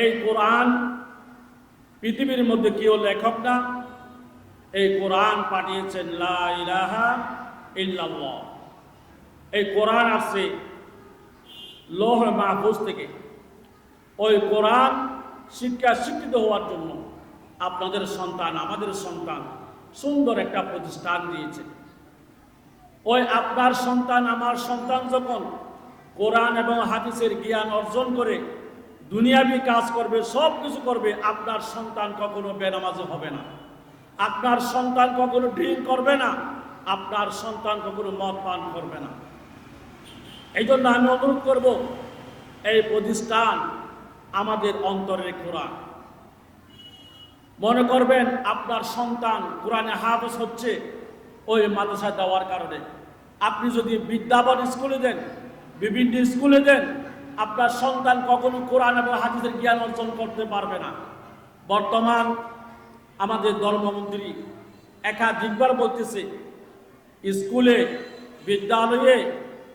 এই কোরআন পৃথিবীর মধ্যে কেউ লেখক না। এই কোরআন পাঠিয়েছেন এই কোরআন আসছে লোহ মাহফুজ থেকে। ওই কোরআন শিক্ষা শিক্ষিত হওয়ার জন্য আপনাদের সন্তান, আমাদের সন্তান সুন্দর একটা প্রতিষ্ঠান দিয়েছে। ওই আপনার সন্তান, আমার সন্তান যখন কোরআন এবং হাদিসের জ্ঞান অর্জন করে দুনিয়াবি কাজ করবে, সব কিছু করবে, আপনার সন্তান কখনো বেনামাজে হবে না। আপনার সন্তান কখনো ড্রিঙ্ক করবে না, আপনার সন্তান কখনো মদ পান করবে না। এই জন্য আমি অনুরোধ করব, এই প্রতিষ্ঠান আমাদের অন্তরের কোরআন। মনে করবেন, আপনার সন্তান কোরআনে হাফেজ হচ্ছে ওই মাদ্রাসায় দেওয়ার কারণে। আপনি যদি বিদ্যাবন স্কুলে দেন, বিভিন্ন স্কুলে দেন আপনার সন্তান কখনো কোরআন এবং হাদিসের জ্ঞান অর্জন করতে পারবে না। বর্তমান আমাদের ধর্মমন্ত্রী একাধিকবার বলতেছে, স্কুলে, বিদ্যালয়ে,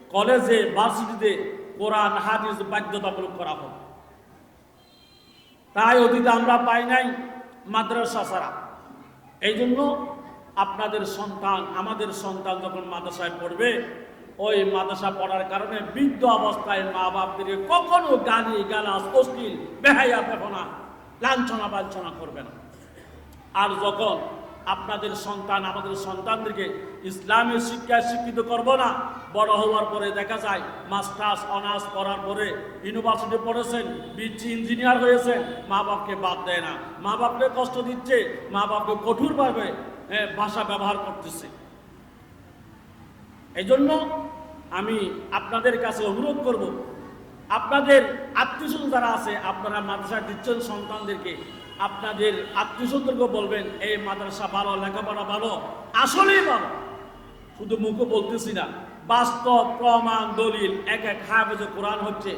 কলেজে, ভার্সিটিতে কোরআন, হাদিস বাধ্যতামূলক করা হোক। তাই অতীতে আমরা পাই নাই মাদ্রাসা ছাড়া। এই জন্য আপনাদের সন্তান, আমাদের সন্তান যখন মাদ্রাসায় পড়বে ওই মাদ্রাসা পড়ার কারণে বৃদ্ধ অবস্থায় মা বাপদেরকে কখনো গালি গালাস অশ্লীল বেহাইয়া বেহনা লাঞ্ছনা বাঞ্ছনা করবে না। আর যখন আপনাদের সন্তান আমাদের সন্তানদেরকে ইসলামের শিক্ষায় শিক্ষিত করব না বড় হওয়ার পরে দেখা যায় মাস্টার্স অনার্স করার পরে ইউনিভার্সিটি পড়েছেন বিচি ইঞ্জিনিয়ার হয়েছেন মা বাপকে বাদ দেয় না। মা বাপকে কষ্ট দিচ্ছে মা বাপকে কঠোরভাবে এ, ভাষা ব্যবহার করতেছে। এই জন্য আমি আপনাদের কাছে অনুরোধ করব, আপনাদের আত্মীয় যারা আছে, আপনারা মাদ্রাসা দিচ্ছেন সন্তানদেরকে আপনাদের আত্মীয়স্বজনকে বলবেন, এই মাদ্রাসা ভালো, লেখাপড়া ভালো, আসলেই ভালো। শুধু মুখে বলতেছি না, বাস্তব প্রমাণ, দলিল, এক এক হাফেজে কোরআন হচ্ছে,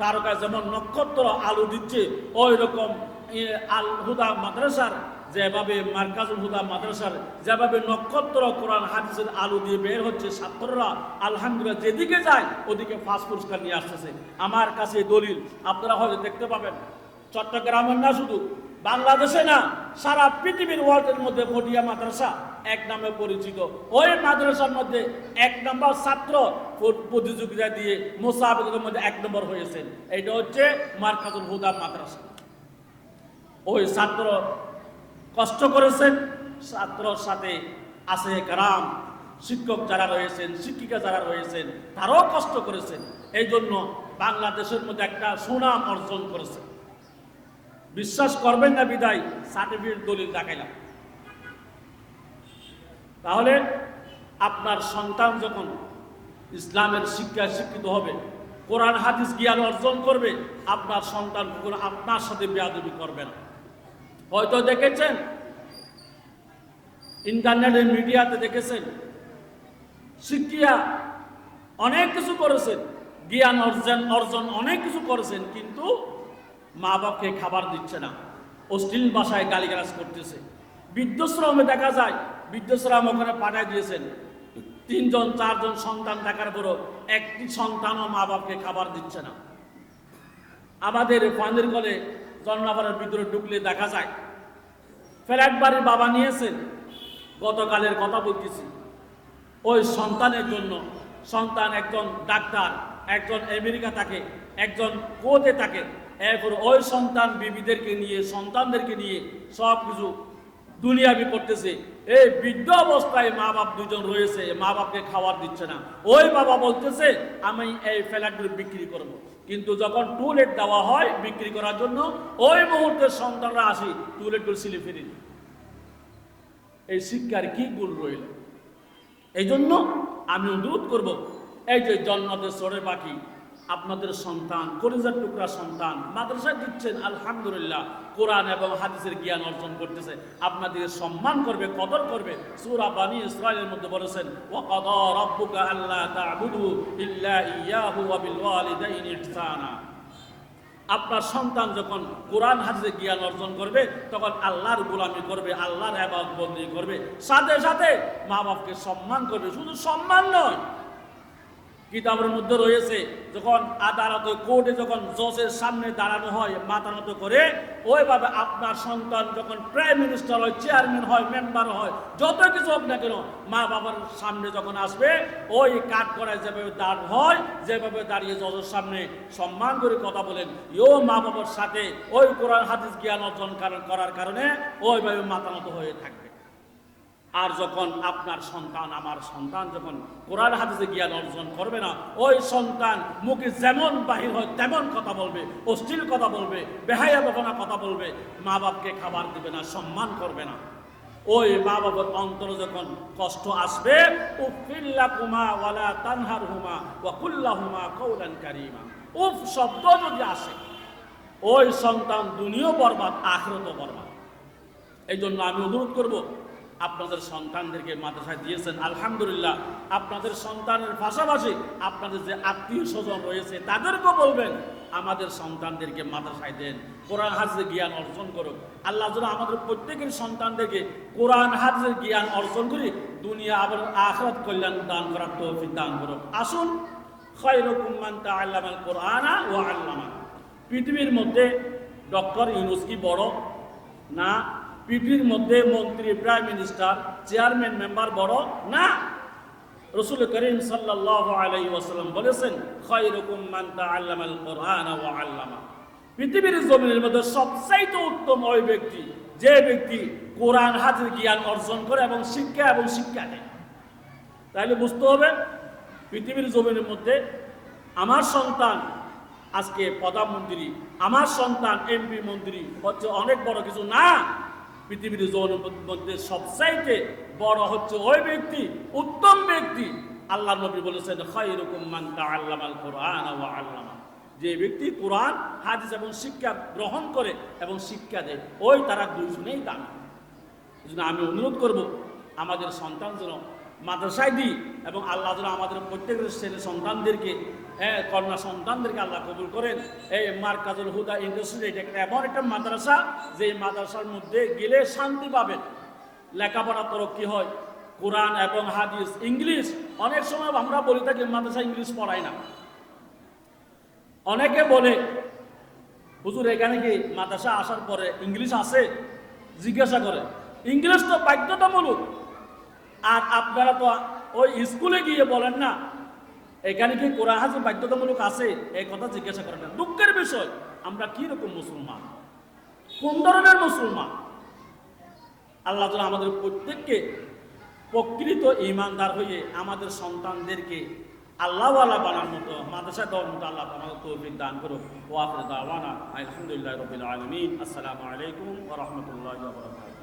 তারকা যেমন নক্ষত্র আলো দিচ্ছে ওই রকম আল হুদা মাদ্রাসার যেভাবে মার্কাজুল হুদা মাদ্রাসার যেভাবে নক্ষত্র কোরআন হাদিসের আলো দিয়ে বের হচ্ছে, ছাত্ররা আলহামদুলিল্লাহ যেদিকে যায়, ওদিকে ফার্স্ট পুরস্কার নিয়ে আসতেছে। আমার কাছে দলিল, আপনারা হয়তো দেখতে পাবেন। চট্টগ্রামের না শুধু, বাংলাদেশে না, সারা পৃথিবীর ওয়ার্ল্ডের মধ্যে মডিয়া মাদ্রাসা এক নামে পরিচিত। ওই মাদ্রাসার মধ্যে এক নম্বর ছাত্র প্রতিযোগিতা দিয়ে মোসাফিকের মধ্যে এক নম্বর হয়েছেন এটা হচ্ছে মার্কাজুল হুদা মাদ্রাসা। ওই ছাত্র কষ্ট করেছেন, ছাত্রর সাথে আছে কারাম শিক্ষক যারা রয়েছেন, শিক্ষিকা যারা রয়েছেন, তারাও কষ্ট করেছেন। এই জন্য বাংলাদেশের মধ্যে একটা সুনাম অর্জন করেছে বিশ্বাস করবেন না বিদায়, সার্টিফিকেট দলিল দেখাইলাম। তাহলে আপনার সন্তান যখন ইসলামের শিক্ষায় শিক্ষিত হবে, কোরআন, হাদিস, জ্ঞান অর্জন করবে, আপনার সন্তান আপনার সাথে বেয়াদবি করবে না। হয়তো দেখেছেন? ইন্টারনেটের মিডিয়াতে দেখেছেন? শিক্ষিয়া অনেক কিছু করেছেন। জ্ঞান অর্জন অর্জন অনেক কিছু করেছেন, কিন্তু মা বাপকে খাবার দিচ্ছে না। অশ্লীল ভাষায় গালিগালাজ করতেছে। বৃদ্ধশ্রমে দেখা যায়, বৃদ্ধশ্রম ওখানে পাঠায় দিয়েছেন। তিনজন, চারজন সন্তান থাকার পরও একটি সন্তানও মা বাপকে খাবার দিচ্ছে না। আমাদের পানির কলে জন্নাপাড়ার ভিতরে ঢুকলে দেখা যায়। ফ্ল্যাট বাড়ির বাবা নিয়েছেন। গতকালের কথা বলতেছি। ওই সন্তানের জন্য সন্তান একজন ডাক্তার, একজন আমেরিকা থাকে, একজন কোতে থাকে। এরপর ওই সন্তান বিবিদেরকে নিয়ে, সন্তানদেরকে নিয়ে সব কিছু দুনিয়াবি করতেছে। এই বৃদ্ধ অবস্থায় মা বাপ দুজন রয়েছে, মা বাপকে খাবার দিচ্ছে না। ওই বাবা বলতেছে, আমি এই ফ্ল্যাটগুলো বিক্রি করব। কিন্তু যখন টুলেট দেওয়া হয় বিক্রি করার জন্য, ওই মুহূর্তে সন্তানরা আসি টুলেটগুলো সিলে ফিরে। এই শিক্ষার কি গুণ রইল এই জন্য আমি অনুরোধ করব, এই যে জন্মদের সরে পাখি আপনাদের সন্তান, কলিজার টুকরা সন্তান মাদ্রাসায় দিচ্ছেন, আলহামদুলিল্লাহ। কোরআন এবং হাদিসের জ্ঞান অর্জন করতেছে। আপনাদের সম্মান করবে, কদর করবে। সুরা বানি ইসরায়েলের মধ্যে বলেছেন আপনার সন্তান যখন কোরআন হাদিসে জ্ঞান অর্জন করবে, তখন আল্লাহর গোলামি করবে, আল্লাহর এবাদ বন্দি করবে। সাথে সাথে মা বাপকে সম্মান করবে। শুধু সম্মান নয় কিতাবের মধ্যে রয়েছে, যখন আদালতে কোর্টে যখন জজের সামনে দাঁড়ানো হয়, মাথা নত করে, ওইভাবে আপনার সন্তান যখন প্রাইম মিনিস্টার হয়, চেয়ারম্যান হয়, মেম্বার হয়, যত কিছু হোক না কেন, মা বাবার সামনে যখন আসবে, ওই কাঠ করায় যেভাবে দাঁড় হয়, যেভাবে দাঁড়িয়ে জজের সামনে সম্মান করে কথা বলেন ইও মা বাবার সাথে ওই কোরআন, হাদিস, জ্ঞান অর্জন করার কারণে ওইভাবে মাথা নত হয়ে থাকবে। আর যখন আপনার সন্তান, আমার সন্তান যখন কোরআন হাদিসে জ্ঞান অর্জন করবে না, ওই সন্তান মুখে যেমন বাহির হয়, তেমন কথা বলবে, অশ্লীল কথা বলবে, বেহায়া বেপনা কথা বলবে মা বাপকে খাবার দিবে না, সম্মান করবে না। ওই মা বাবার অন্তরে যখন কষ্ট আসবে উফিল্লা কুমা ওয়ালা তানহার হুমা ওয়া কুল্লা হুমা কৌলান কারিমা। উফ শব্দ যদি আসে, ওই সন্তান দুনিয়া বরবাদ আখরত বরবাদ। এই জন্য আমি অনুরোধ করব আপনাদের সন্তানদেরকে মাদ্রাসায় দিয়েছেন, আলহামদুলিল্লাহ। আপনাদের সন্তানের পাশাপাশি আপনাদের যে আত্মীয় স্বজন রয়েছে, তাদেরকেও বলবেন, আমাদের সন্তানদেরকে মাদ্রাসায় দেন। কোরআন হাজের জ্ঞান অর্জন করুক। আল্লাহ যেন আমাদের প্রত্যেকের সন্তানদেরকে কোরআন হাজের জ্ঞান অর্জন করি, দুনিয়া আবার আখরাত কল্যাণ দান করার তৌফিক দান করুক। আসুন পৃথিবীর মধ্যে ডক্টর ইউনুস কি বড় না পৃথিবীর মধ্যে মন্ত্রী প্রাইম মিনিস্টার, চেয়ারম্যান মেম্বার বড় না? রসুল করিম সাল্লাল্লাহু আলাইহি ওয়াসাল্লাম বলেছেন, খায়রুকুম মান তাআল্লামাল কোরআন ওয়া আল্লামা। পৃথিবীর জমিনের মধ্যে সবচাইতে উত্তম ওই ব্যক্তি, যে ব্যক্তি কোরআন হাতের জ্ঞান অর্জন করে এবং শিক্ষা এবং শিক্ষা দেয়। তাহলে বুঝতে হবে, পৃথিবীর জমিনের মধ্যে আমার সন্তান আজকে প্রধানমন্ত্রী, আমার সন্তান এমপি মন্ত্রী হচ্ছে অনেক বড় কিছু না। পৃথিবীর মধ্যে সবচাইতে বড় হচ্ছে ওই ব্যক্তি, উত্তম ব্যক্তি। আল্লাহ নবী বলেছেন, খায়রুকুম মান তাআল্লামাল কোরআন ওয়া আল্লামা। যে ব্যক্তি কোরআন, হাদিস এবং শিক্ষা গ্রহণ করে এবং শিক্ষা দেয়, ওই তারা দুইজনেই দামি। জন্য আমি অনুরোধ করব, আমাদের সন্তান যেন মাদ্রাসায় দিই এবং আল্লাহ যেন আমাদের প্রত্যেকের ছেলে সন্তানদেরকে হ্যাঁ কন্যা সন্তানদেরকে আল্লাহ কবুল করেন। এই মার্কাজুল হুদা ইন্ডাস্ট্রি এটা এমন একটা মাদ্রাসা যে মাদ্রাসার মধ্যে গেলে শান্তি পাবেন। লেখাপড়া তরক্কি হয়? কোরআন এবং হাদিস, ইংলিশ, অনেক সময় আমরা বলি থাকি, মাদ্রাসা ইংলিশ পড়ায় না। অনেকে বলে, হুজুর, এখানে কি মাদ্রাসা আসার পরে ইংলিশ আছে? জিজ্ঞাসা করে। ইংলিশ তো বাধ্যতামূলক। আর আপনারা তো ওই স্কুলে গিয়ে বলেন না এখানে কি কোরআন হাজির বাধ্যতামূলক আছে? এই কথা জিজ্ঞাসা করেন দুঃখের বিষয়, আমরা কি রকম মুসলমান? কোন ধরনের মুসলমান? আল্লাহ তাআলা আমাদের প্রত্যেককে প্রকৃত ইমানদার হয়ে আমাদের সন্তানদেরকে আল্লাহ আল্লাহ বানার মতো মাদ্রাসা দেওয়ার মতো আল্লাহ আমাদের তৌফিক দান করুক। ওয়াফির দাওয়ানা, আলহামদুলিল্লাহ রবিল আলমিন। আসসালামু আলাইকুম রাহমাতুল্লাহি